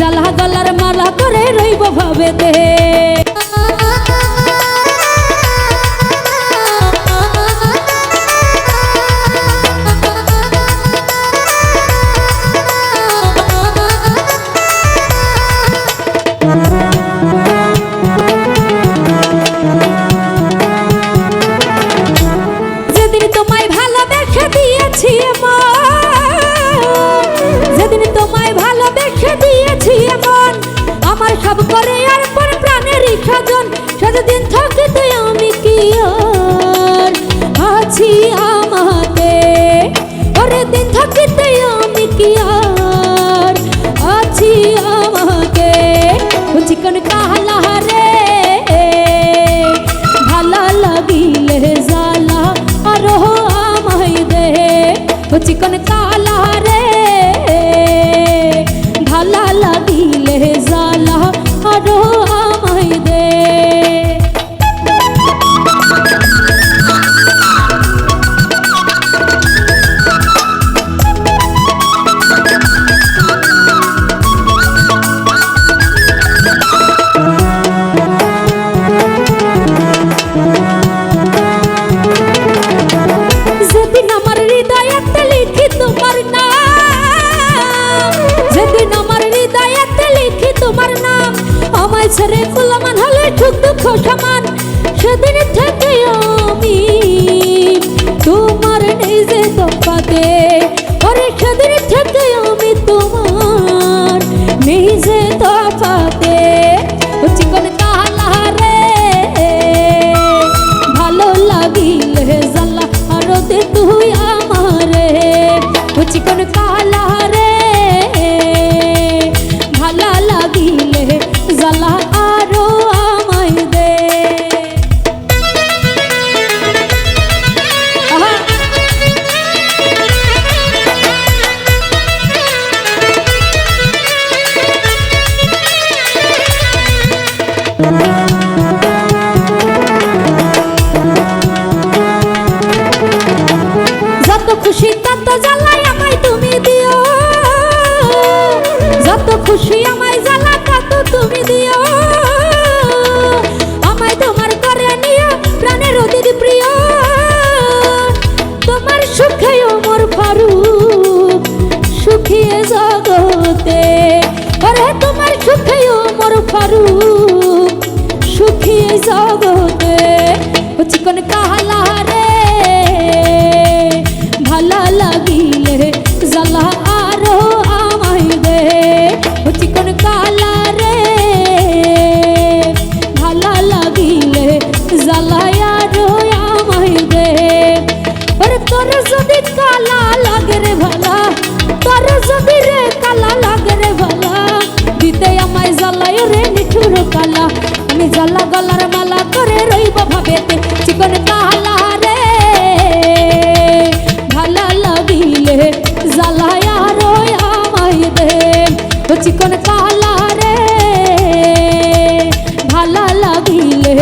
জালা গলার মালা করে রইব ভাবে ভাবেতে। কালারে ছেড়ে খোলা মান হলে ঠুক দুঃখ সমান। সেদিন থেকে আমি যত খুশি তত জ্বালাই আমায় তুমি দিও। যত খুশি আমায় জ্বালা তত তুমি দিও। আমায় তোমার করে নিয়ে প্রাণের অতীত প্রিয়। তোমার সুখেও মোর ফারুক সুখিয়ে জগতে। জগতে ও চিকন কাহা চিকন কালা রে। ভালা লাগিলে